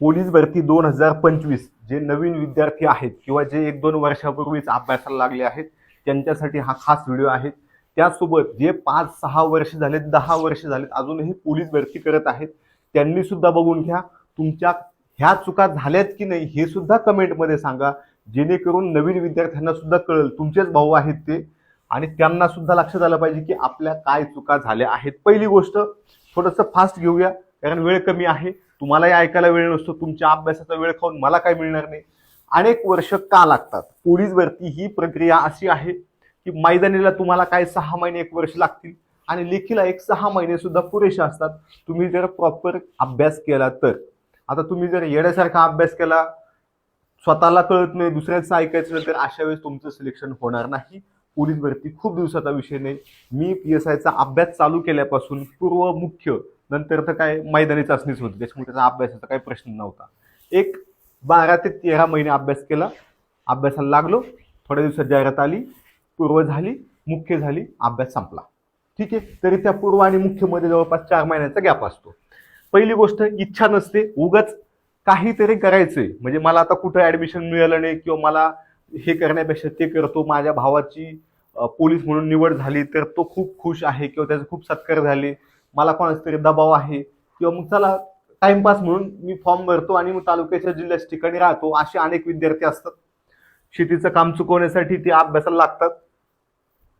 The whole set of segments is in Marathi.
पोलीस भरती दोन हजार पंचवीस. जे नवीन विद्यार्थी आहेत किंवा जे एक दोन वर्षापूर्वीच अभ्यासाला लागले आहेत त्यांच्यासाठी हा खास व्हिडिओ आहे. त्यासोबत जे पाच सहा वर्ष झालेत दहा वर्ष झालेत अजूनही पोलीस भरती करत आहेत त्यांनी सुद्धा बघून घ्या. तुमच्या ह्या चुका झाल्यात की नाही हे सुद्धा कमेंटमध्ये सांगा. जेणेकरून नवीन विद्यार्थ्यांना सुद्धा कळेल तुमचेच भाऊ आहेत ते. आणि त्यांना सुद्धा लक्षात आलं पाहिजे की आपल्या काय चुका झाल्या आहेत. पहिली गोष्ट थोडंसं फास्ट घेऊया कारण वेळ कमी आहे. तुम्हालाही ऐकायला वेळ नसतो तुमच्या अभ्यासाचा वेळ खाऊन मला काय मिळणार नाही. अनेक वर्ष का लागतात? पोलीस भरती ही प्रक्रिया अशी आहे की मैदानीला तुम्हाला काय सहा महिने एक वर्ष लागतील आणि लेखीला एक सहा महिने सुद्धा पुरेसे असतात. तुम्ही जर प्रॉपर अभ्यास केला तर. आता तुम्ही जर येण्यासारखा अभ्यास केला स्वतःला कळत नाही दुसऱ्याचं ऐकायचं नाही, तर अशा वेळेस तुमचं सिलेक्शन होणार नाही. पोलीस भरती खूप दिवसाचा विषय नाही. मी पी एस आयचा अभ्यास चालू केल्यापासून पूर्व मुख्य नंतर तर काय मैदानी चाचणीच होती त्याच्यामुळे त्याचा अभ्यासाचा काही प्रश्न नव्हता. एक बारा ते तेरा महिने अभ्यास केला अभ्यासाला लागलो थोड्या दिवसात जाहिरात आली पूर्व झाली मुख्य झाली अभ्यास संपला. ठीक आहे तरी त्या पूर्व आणि मुख्यमध्ये जवळपास चार महिन्याचा गॅप असतो. पहिली गोष्ट इच्छा नसते उगाच काहीतरी करायचंय. म्हणजे मला आता कुठं ऍडमिशन मिळालं नाही किंवा मला हे करण्यापेक्षा ते करतो माझ्या भावाची पोलीस म्हणून निवड झाली तर तो खूप खुश आहे किंवा त्याचा खूप सत्कार झाले. मला कोणाचा तरी दबाव आहे. किंवा मग चला टाइमपास म्हणून मी फॉर्म भरतो आणि मग तालुक्याच्या जिल्ह्याच्या ठिकाणी राहतो. असे अनेक विद्यार्थी असतात. शेतीचं काम चुकवण्यासाठी ते अभ्यासाला लागतात.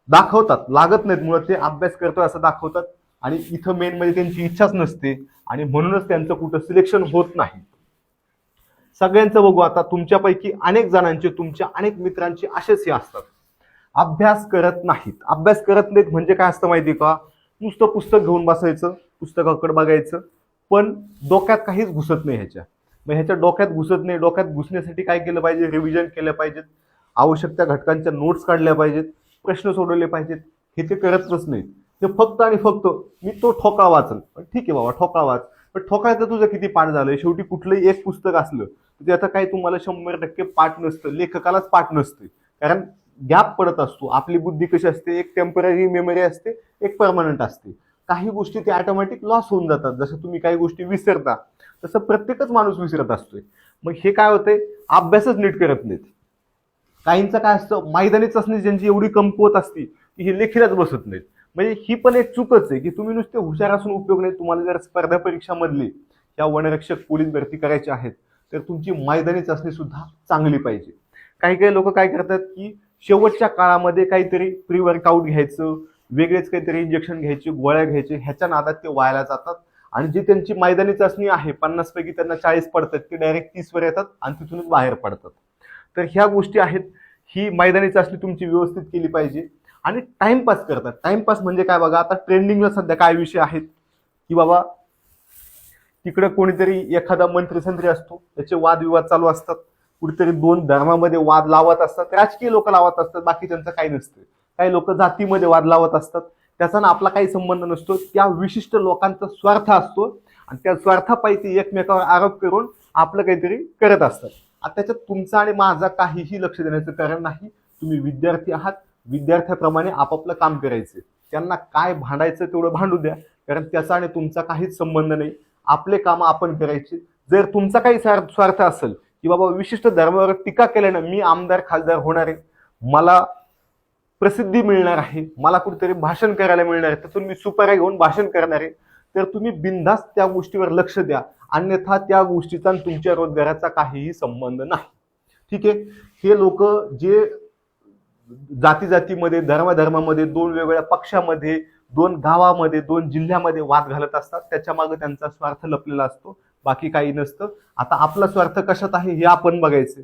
दाखवतात. लागत नाहीत. मुळात ते अभ्यास करतो असं दाखवतात. आणि इथं मेन म्हणजे त्यांची इच्छाच नसते. आणि म्हणूनच त्यांचं कुठं सिलेक्शन होत नाही. सगळ्यांचं बघू आता. तुमच्यापैकी अनेक जणांचे तुमच्या अनेक मित्रांचे असेच हे असतात. अभ्यास करत नाहीत. अभ्यास करत नाहीत म्हणजे काय असतं माहिती का? नुसतं पुस्तक घेऊन बसायचं पुस्तकाकडे बघायचं पण डोक्यात काहीच घुसत नाही ह्याच्या. मग ह्याच्या डोक्यात घुसत नाही डोक्यात घुसण्यासाठी काय केलं पाहिजे? रिव्हिजन केलं पाहिजेत. आवश्यक त्या घटकांच्या नोट्स काढल्या पाहिजेत प्रश्न सोडवले पाहिजेत. हे ते करतच नाहीत. ते फक्त आणि फक्त मी तो ठोकळा वाचल पण ठीक आहे बाबा ठोकळा वाच. पण ठोकळ्याचं तुझं किती पाठ झालंय शेवटी कुठलंही एक पुस्तक असलं तर त्याचं काही तुम्हाला शंभर टक्के पाठ नसतं. लेखकालाच पाठ नसते. कारण गॅप पडत असतो. आपली बुद्धी कशी असते? एक टेंपररी मेमरी असते एक परमनंट असते. काही गोष्टी ते ऑटोमॅटिक लॉस होऊन जातात. जसं तुम्ही काही गोष्टी विसरता तसं प्रत्येकच माणूस विसरत असतोय. मग हे काय होतंय? अभ्यासच नीट करत नाहीत. काहींचं काय असतं? मैदानी चाचणी ज्यांची एवढी कमकुवत असती की हे लेखीलाच बसत नाहीत. म्हणजे ही पण एक चुकच आहे की तुम्ही नुसते हुशार असून उपयोग नाही. तुम्हाला जर स्पर्धा परीक्षामधली या वनरक्षक पोलीस भरती करायची आहेत तर तुमची मैदानी चाचणी सुद्धा चांगली पाहिजे. काही काही लोक काय करतात की शेवटच्या काळामध्ये काहीतरी प्री वर्कआउट घ्यायचं वेगळेच काहीतरी इंजेक्शन घ्यायचे गोळ्या घ्यायचे ह्याच्या नादात ते व्हायला जातात. आणि जी त्यांची मैदानी चाचणी आहे पन्नास पैकी त्यांना चाळीस पडतात ते डायरेक्ट तीसवर येतात आणि तिथूनच बाहेर पडतात. तर ह्या गोष्टी आहेत. ही मैदानी चाचणी तुमची व्यवस्थित केली पाहिजे. आणि टाइमपास करतात. टाइमपास म्हणजे काय बघा आता ट्रेंडिंगला सध्या काय विषय आहेत? की बाबा तिकडं कोणीतरी एखादा मंत्री संत्री असतो त्याचे वादविवाद चालू असतात. कुठेतरी दोन धर्मामध्ये वाद लावत असतात राजकीय लोक लावत असतात बाकी त्यांचं काही नसतं. काही लोक जातीमध्ये वाद लावत असतात. त्याचा ना आपला काही संबंध नसतो. त्या विशिष्ट लोकांचा स्वार्थ असतो आणि त्या स्वार्थापायी एकमेकावर आरोप करून आपलं काहीतरी करत असतात. आता त्याच्यात तुमचा आणि माझा काहीही लक्ष देण्याचं कारण नाही. तुम्ही विद्यार्थी आहात. विद्यार्थ्याप्रमाणे आपापलं काम करायचे. त्यांना काय भांडायचं तेवढं भांडू द्या. कारण त्याचा आणि तुमचा काहीच संबंध नाही. आपले कामं आपण करायचे. जर तुमचा काही स्वार्थ असेल की बाबा विशिष्ट धर्मावर टीका केल्यानं मी आमदार खासदार होणार आहे. मला प्रसिद्धी मिळणार आहे. मला कुठेतरी भाषण करायला मिळणार आहे. त्यातून मी सुपाऱ्या घेऊन भाषण करणार आहे. तर तुम्ही बिनधास्त त्या गोष्टीवर लक्ष द्या. अन्यथा त्या गोष्टीचा तुमच्या रोजगाराचा काहीही संबंध नाही. ठीक आहे? हे लोक जे जाती जातीमध्ये धर्माधर्मामध्ये दोन वेगवेगळ्या पक्षामध्ये दोन गावामध्ये दोन जिल्ह्यामध्ये वाद घालत असतात त्याच्यामागे त्यांचा स्वार्थ लपलेला असतो. बाकी काही नसतं. आता आपला स्वार्थ कशात आहे हे आपण बघायचं.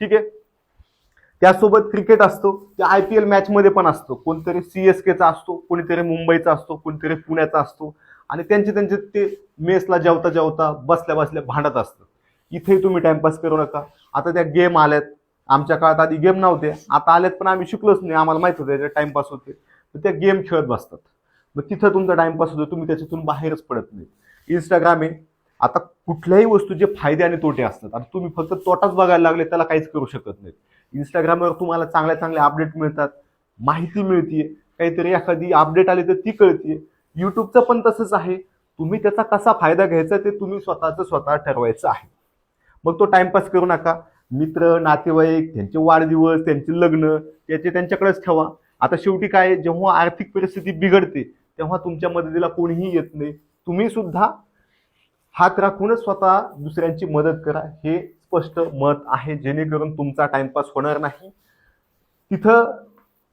ठीक आहे? त्यासोबत क्रिकेट असतो. त्या आय पी एल मॅचमध्ये पण असतो. कोणतरी सी एस केचा असतो कोणीतरी मुंबईचा असतो कोणीतरी पुण्याचा असतो. आणि त्यांचे त्यांचे ते मेसला जेवता जेवता बसल्या बसल्या भांडत असतं इथेही तुम्ही टाइमपास करू नका. आता त्या गेम आल्यात. आमच्या काळात आधी गेम नव्हते. आता आल्यात पण आम्ही शिकलोच नाही. आम्हाला माहीत होतं त्याच्यात टाइमपास होते. तर त्या गेम खेळत बसतात. मग तिथं तुमचा टाइमपास होतो. तुम्ही त्याच्यातून बाहेरच पडत नाही. इंस्टाग्राम आहे. आता कुठल्याही वस्तूचे फायदे आणि तोटे असतात आता तुम्ही फक्त तोटाच बघायला लागले त्याला काहीच करू शकत नाही इंस्टाग्रामवर तुम्हाला चांगल्या चांगल्या अपडेट मिळतात माहिती मिळतीये. काहीतरी एखादी अपडेट आली तर ती कळतीये. युट्यूबचं पण तसंच आहे. तुम्ही त्याचा कसा फायदा घ्यायचा ते तुम्ही स्वतःचं स्वतः ठरवायचं आहे. मग तो टाइमपास करू नका. मित्र नातेवाईक त्यांचे वाढदिवस त्यांचे लग्न त्याचे त्यांच्याकडेच ठेवा. आता शेवटी काय जेव्हा आर्थिक परिस्थिती बिघडते तेव्हा तुमच्या मदतीला कोणीही येत नाही. तुम्ही सुद्धा हात राखूनच स्वतः दुसऱ्यांची मदत करा. हे स्पष्ट मत आहे. जेणेकरून तुमचा टाइमपास होणार नाही. तिथं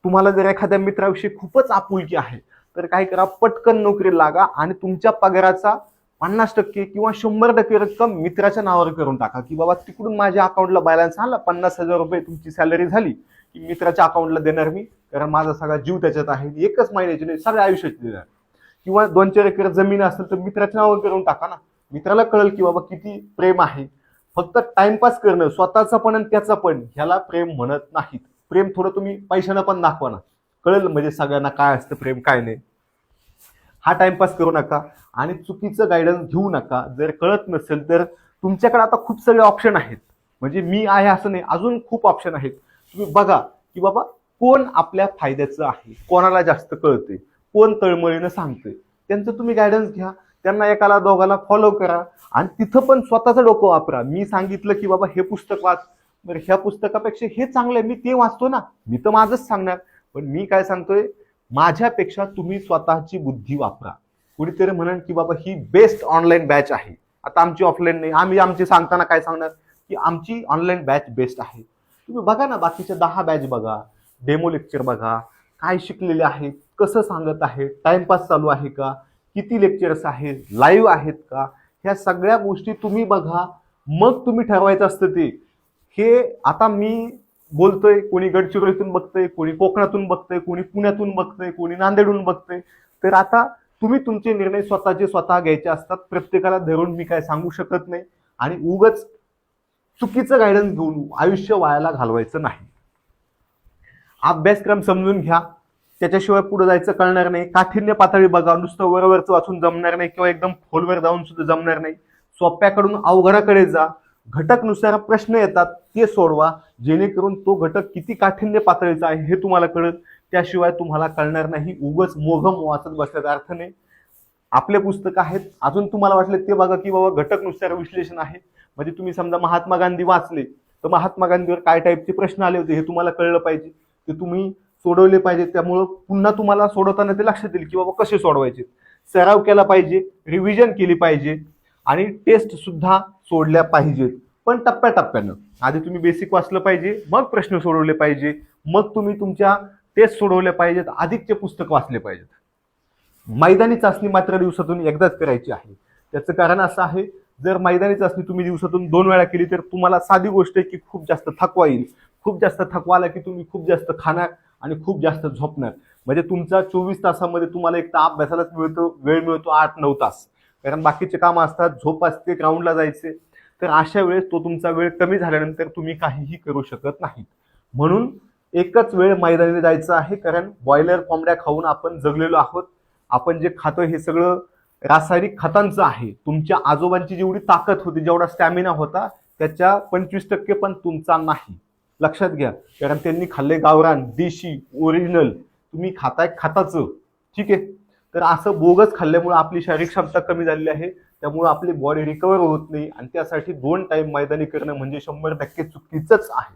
तुम्हाला जर एखाद्या मित्राविषयी खूपच आपुलकी आहे तर काय करा पटकन नोकरी लागा आणि तुमच्या पगाराचा पन्नास टक्के किंवा शंभर टक्के रक्कम मित्राच्या नावावर करून टाका की बाबा तिकडून माझ्या अकाउंटला बॅलन्स आला पन्नास हजार रुपये तुमची सॅलरी झाली की मित्राच्या अकाउंटला देणार मी. कारण माझा सगळा जीव त्याच्यात आहे. एकच महिन्याची नाही सगळ्या आयुष्याची देणार. किंवा दोन चार एकर जमीन असेल तर मित्राच्या नावावर करून टाका ना. मित्राला कळेल की बाबा किती प्रेम आहे. फक्त टाइमपास करणं स्वतःचं पण आणि त्याचं पण ह्याला प्रेम म्हणत नाहीत. प्रेम थोडं तुम्ही पैशानं पण दाखवा ना. कळेल म्हणजे सगळ्यांना काय असतं प्रेम काय नाही. हा टाइमपास करू नका आणि चुकीचं गायडन्स घेऊ नका. जर कळत नसेल तर तुमच्याकडे आता खूप सगळे ऑप्शन आहेत. म्हणजे मी आहे असं नाही अजून खूप ऑप्शन आहेत. तुम्ही बघा की बाबा कोण आपल्या फायद्याचं आहे कोणाला जास्त कळते कोण तळमळीनं सांगते त्यांचं तुम्ही गायडन्स घ्या. त्यांना एकाला दोघाला फॉलो करा आणि तिथं पण स्वतःचं डोकं वापरा. मी सांगितलं की बाबा हे पुस्तक वाच. बरं ह्या पुस्तकापेक्षा हे चांगलं आहे मी ते वाचतो ना. मी तर माझंच सांगणार. पण मी काय सांगतोय माझ्यापेक्षा तुम्ही स्वतःची बुद्धी वापरा. कुणीतरी म्हणाल की बाबा ही बेस्ट ऑनलाईन बॅच आहे. आता आमची ऑफलाईन नाही. आम्ही आमची सांगताना काय सांगणार? की आमची ऑनलाईन बॅच बेस्ट आहे. तुम्ही बघा ना बाकीच्या दहा बॅच बघा. डेमो लेक्चर बघा. काय शिकलेले आहेत कसं सांगत आहे? टाइमपास चालू आहे का? किती लेक्चर्स आहेत लाईव्ह आहेत का? ह्या सगळ्या गोष्टी तुम्ही बघा. मग तुम्ही ठरवायचं असतं ते. हे आता मी बोलतोय कोणी गडचिरोलीतून बघतंय कोणी कोकणातून बघतंय कोणी पुण्यातून बघतंय कोणी नांदेडहून बघतंय. तर आता तुम्ही तुमचे निर्णय स्वतःचे स्वतः घ्यायचे असतात. प्रत्येकाला धरून मी काय सांगू शकत नाही. आणि उगच चुकीचं गायडन्स घेऊन आयुष्य वायाला घालवायचं नाही. अभ्यासक्रम समजून घ्या. त्याच्याशिवाय पुढे जायचं कळणार नाही. काठिण्य पातळी बघा नुसतं वरवरचं वाचून जमणार नाही किंवा एकदम खोलवर जाऊन सुद्धा जमणार नाही. सोप्याकडून अवघडाकडे जा. घटकनुसार प्रश्न येतात ते सोडवा. जेणेकरून तो घटक किती काठिण्य पातळीचा आहे हे तुम्हाला कळत त्याशिवाय तुम्हाला कळणार नाही. उगच मोघम वाचत बसल्याचा अर्थ नाही. आपले पुस्तक आहेत. अजून तुम्हाला वाटलं ते बघा की बाबा घटकनुसार विश्लेषण आहे. म्हणजे तुम्ही समजा महात्मा गांधी वाचले. तर महात्मा गांधीवर काय टाईपचे प्रश्न आले होते हे तुम्हाला कळलं पाहिजे. ते तुम्ही सोडवले पाहिजे त्यामुळं पुन्हा तुम्हाला सोडवताना ते लक्षात येईल की बाबा कसे सोडवायचे. सराव केला पाहिजे रिव्हिजन केली पाहिजे आणि टेस्ट सुद्धा सोडल्या पाहिजेत. पण टप्प्याटप्प्यानं. आधी तुम्ही बेसिक वाचलं पाहिजे मग प्रश्न सोडवले पाहिजे मग तुम्ही तुमच्या टेस्ट सोडवल्या पाहिजेत अधिकचे पुस्तक वाचले पाहिजेत. मैदानी चाचणी मात्र दिवसातून एकदाच करायची आहे. त्याचं कारण असं आहे जर मैदानी चाचणी तुम्ही दिवसातून दोन वेळा केली तर तुम्हाला साधी गोष्ट आहे की खूप जास्त थकवा येईल. खूप जास्त थकवा आला की तुम्ही खूप जास्त खाणार आणि खूप जास्त झोपणार. म्हणजे तुमचा चोवीस तासामध्ये तुम्हाला एक तर अभ्यासालाच मिळतो वेळ मिळतो आठ नऊ तास. कारण बाकीचे कामं असतात झोप असते ग्राउंडला जायचे. तर अशा वेळेस तो तुमचा वेळ कमी झाल्यानंतर तुम्ही काहीही करू शकत नाही म्हणून एकच वेळ मैदानी जायचं आहे कारण बॉयलर कोंबड्या खाऊन आपण जगलेलो आहोत. आपण जे खातो हे सगळं रासायनिक खतांचं आहे. तुमच्या आजोबांची जेवढी ताकद होती जेवढा स्टॅमिना होता त्याच्या पंचवीस टक्के पण तुमचा नाही. लक्षात घ्या. कारण त्यांनी खाल्ले गावरान देशी ओरिजिनल तुम्ही खाताय खाताचं. ठीक आहे? तर असं बोगस खाल्ल्यामुळे आपली शारीरिक क्षमता कमी झालेली आहे. त्यामुळे आपली बॉडी रिकवर होत नाही. आणि त्यासाठी दोन टाइम मैदानी करणं म्हणजे शंभर टक्के चुकीचंच आहे.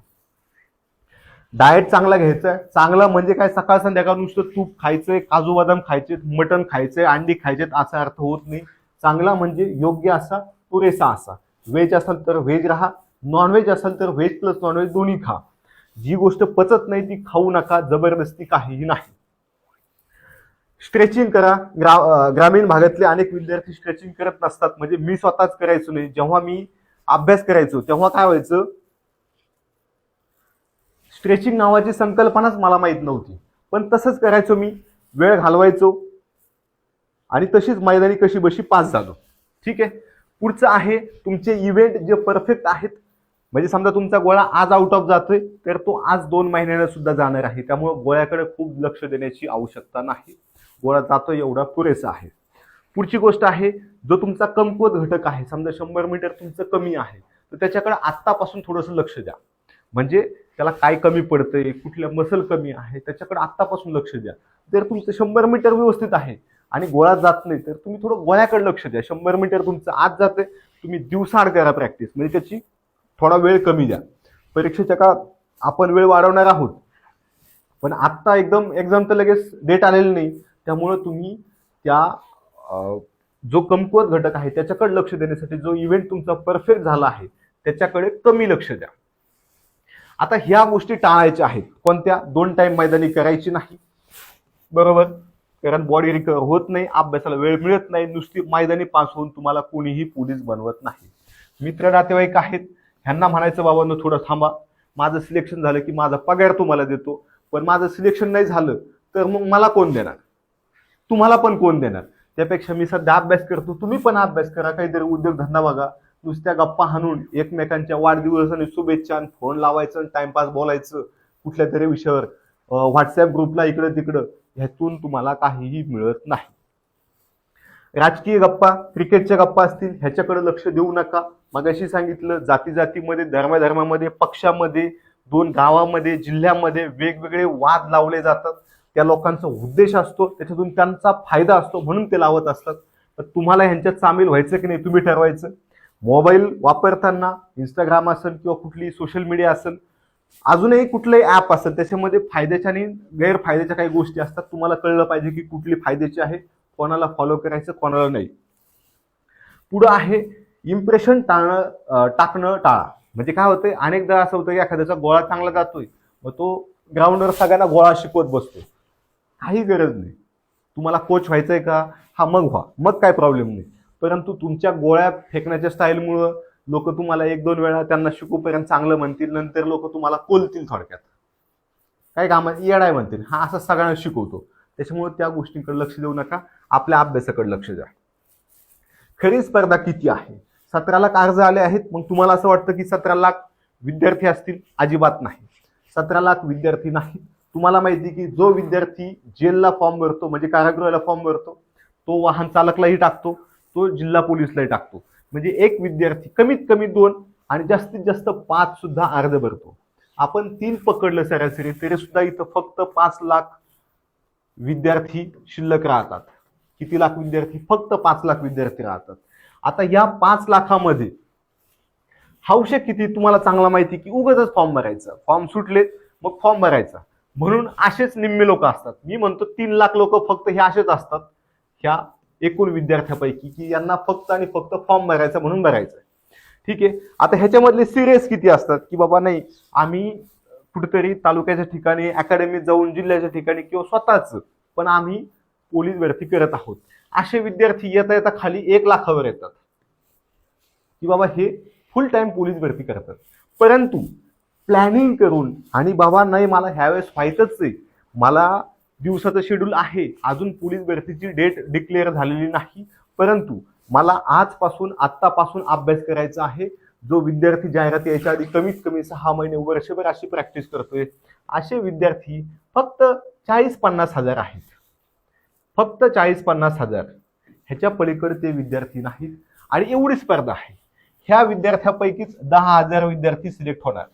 डाएट चांगला घ्यायचा आहे. चांगला म्हणजे काय? सकाळ संध्याकाळ नुसतं तूप खायचंय काजू बदाम खायचे मटण खायचंय अंडी खायचेत असा अर्थ होत नाही. चांगला म्हणजे योग्य असा पुरेसा असा. व्हेज असेल तर व्हेज राहा. नॉनव्हेज असेल तर व्हेज प्लस नॉनव्हेज दोन्ही खा. जी गोष्ट पचत नाही ती खाऊ नका. जबरदस्ती काहीही नाही. स्ट्रेचिंग करा. ग्रा ग्रामीण भागातले अनेक विद्यार्थी स्ट्रेचिंग करत नसतात. म्हणजे मी स्वतःच करायचो नाही. जेव्हा मी अभ्यास करायचो तेव्हा काय व्हायचं? स्ट्रेचिंग नावाची संकल्पनाच मला माहीत नव्हती. पण तसंच करायचो मी. वेळ घालवायचो. आणि तशीच मैदानी कशी बशी पास झालो. ठीक आहे? पुढचं आहे तुमचे इव्हेंट जे परफेक्ट आहेत म्हणजे समजा तुमचा गोळा आज आउट ऑफ जातोय तर तो आज दोन महिन्यानं सुद्धा जाणार आहे. त्यामुळे गोळ्याकडे खूप लक्ष देण्याची आवश्यकता नाही. गोळा जातोय एवढा पुरेसा आहे. पुढची गोष्ट आहे जो तुमचा कमकुवत घटक आहे समजा शंभर मीटर तुमचं कमी आहे तर त्याच्याकडे आत्तापासून थोडंसं लक्ष द्या. म्हणजे त्याला काय कमी पडतंय कुठल्या मसल कमी आहे त्याच्याकडे आत्तापासून लक्ष द्या. जर तुमचं शंभर मीटर व्यवस्थित आहे आणि गोळा जात नाही तर तुम्ही थोडं गोळ्याकडे लक्ष द्या. शंभर मीटर तुमचं आज जाते तुम्ही दिवसाआड करा प्रॅक्टिस म्हणजे त्याची थोडा वेळ कमी द्या. परीक्षेच्या काळात आपण वेळ वाढवणार आहोत. पण आत्ता एकदम एक्झाम तर लगेच डेट आलेली नाही. त्यामुळं तुम्ही त्या जो कमकुवत घटक आहे त्याच्याकडे लक्ष देण्यासाठी जो इव्हेंट तुमचा परफेक्ट झाला आहे त्याच्याकडे कमी लक्ष द्या. आता ह्या गोष्टी टाळायच्या आहेत. कोणत्या? दोन टाइम मैदानी करायची नाही. बरोबर? कारण बॉडी रिकवर होत नाही अभ्यासाला वेळ मिळत नाही नुसती मैदानी पास होऊन तुम्हाला कोणीही पोलीस बनवत नाही. मित्र नातेवाईक आहेत ह्यांना म्हणायचं बाबांनो थोडं थांबा. माझं सिलेक्शन झालं की माझा पगार तुम्हाला देतो. पण माझं सिलेक्शन नाही झालं तर मग मला कोण देणार? तुम्हाला पण कोण देणार? त्यापेक्षा मी सध्या अभ्यास करतो. तुम्ही पण अभ्यास करा. काहीतरी उद्योगधंदा बघा. नुसत्या गप्पा हाणून एकमेकांच्या वाढदिवसाने शुभेच्छा आणि फोन लावायचं आणि टाइमपास बोलायचं कुठल्या तरी विषयावर. व्हॉट्सअप ग्रुपला इकडं तिकडं ह्यातून तुम्हाला काहीही मिळत नाही. राजकीय गप्पा क्रिकेटच्या गप्पा असतील ह्याच्याकडे लक्ष देऊ नका. मगाशी सांगितलं जाती जातीमध्ये धर्माधर्मामध्ये पक्षामध्ये दोन गावामध्ये जिल्ह्यामध्ये वेगवेगळे वाद लावले जातात. त्या लोकांचा उद्देश असतो त्याच्यातून त्यांचा फायदा असतो म्हणून ते लावत असतात. तर तुम्हाला ह्यांच्यात सामील व्हायचं की नाही तुम्ही ठरवायचं. मोबाईल वापरताना इंस्टाग्राम असेल किंवा कुठली सोशल मीडिया असेल अजूनही कुठलंही ॲप असेल त्याच्यामध्ये फायद्याच्या आणि गैरफायद्याच्या काही गोष्टी असतात. तुम्हाला कळलं पाहिजे की कुठली फायद्याची आहे. कोणाला फॉलो करायचं कोणाला नाही. पुढं आहे इम्प्रेशन टाळणं टाकणं टाळा. म्हणजे काय होतंय अनेकदा असं होतं की एखाद्याचा गोळा चांगला जातोय मग तो ग्राउंडवर सगळ्यांना गोळा शिकवत बसतो. काही गरज नाही. तुम्हाला कोच व्हायचंय का? हा मग व्हा. मग काय प्रॉब्लेम नाही. परंतु तुमच्या गोळ्या फेकण्याच्या स्टाईलमुळं लोक तुम्हाला एक दोन वेळा त्यांना शिकूपर्यंत चांगलं म्हणतील नंतर लोक तुम्हाला कोलतील थोडक्यात. काय कामात येडाय म्हणतील. हा असं सगळ्यांना शिकवतो. त्याच्यामुळे त्या गोष्टींकडे लक्ष देऊ नका. आपल्या अभ्यासाकडे लक्ष द्या. खरी स्पर्धा किती आहे? सतरा लाख अर्ज आले आहेत मग तुम्हाला असं वाटतं की सतरा लाख विद्यार्थी असतील? अजिबात नाही. सतरा लाख विद्यार्थी नाही. तुम्हाला माहिती की जो विद्यार्थी जेलला फॉर्म भरतो म्हणजे कारागृहाला फॉर्म भरतो तो वाहन चालकलाही टाकतो तो जिल्हा पोलीसलाही टाकतो. म्हणजे एक विद्यार्थी कमीत कमी दोन आणि जास्तीत जास्त पाच सुद्धा अर्ज भरतो. आपण तीन पकडलं सरासरी तरी सुद्धा इथं फक्त पाच लाख विद्यार्थी शिल्लक राहतात. किती लाख विद्यार्थी? फक्त पाच लाख विद्यार्थी राहतात. आता या पाच लाखामध्ये हौशे किती? तुम्हाला चांगला माहिती की उगाच फॉर्म भरायचा. फॉर्म सुटलेत मग फॉर्म भरायचा. म्हणून असेच निम्मे लोक असतात. मी म्हणतो तीन लाख लोक फक्त हे असेच असतात ह्या एकूण विद्यार्थ्यापैकी की यांना फक्त आणि फक्त फॉर्म भरायचा म्हणून भरायचा ठीक आहे? आता ह्याच्यामधले सिरियस किती असतात? की बाबा नाही आम्ही कुठेतरी तालुक्याच्या ठिकाणी अकॅडमीत जाऊन जिल्ह्याच्या ठिकाणी किंवा स्वतःच पण आम्ही पोलीस भरती करत आहोत. असे विद्यार्थी येता येता खाली एक लाखावर येतात. की बाबा हे फुल टाइम पोलीस भरती करतात. परंतु प्लॅनिंग करून आणि बाबा नाही मला ह्यावेळेस व्हायचंच आहे. मला दिवसाचं शेड्यूल आहे. अजून पोलीस भरतीची डेट डिक्लेअर झालेली नाही. परंतु मला आजपासून आत्तापासून अभ्यास करायचा आहे. जो विद्यार्थी जाहिरात यायच्या आधी कमीत कमी सहा महिने वर्षभर अशी प्रॅक्टिस करतोय. असे विद्यार्थी फक्त चाळीस पन्नास हजार आहेत. फक्त चाळीस पन्नास हजार. ह्याच्या पलीकडे ते विद्यार्थी नाहीत आणि एवढी स्पर्धा आहे. ह्या विद्यार्थ्यापैकीच दहा हजार विद्यार्थी सिलेक्ट होणार.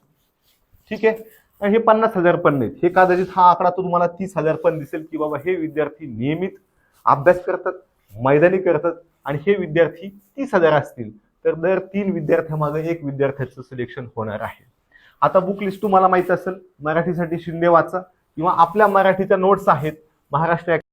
ठीक आहे? हे पन्नास हजार पण नाहीत. हे कदाचित हा आकडा तो तुम्हाला तीस हजार पण दिसेल की बाबा हे विद्यार्थी नियमित अभ्यास करतात मैदानी करतात आणि हे विद्यार्थी तीस हजार असतील तर दर तीन विद्यार्थ्यामागे एक विद्यार्थ्याचं सिलेक्शन होणार आहे. आता बुक लिस्ट तुम्हाला माहीत असेल मराठीसाठी शिंदे वाचा किंवा आपल्या मराठीच्या नोट्स आहेत महाराष्ट्र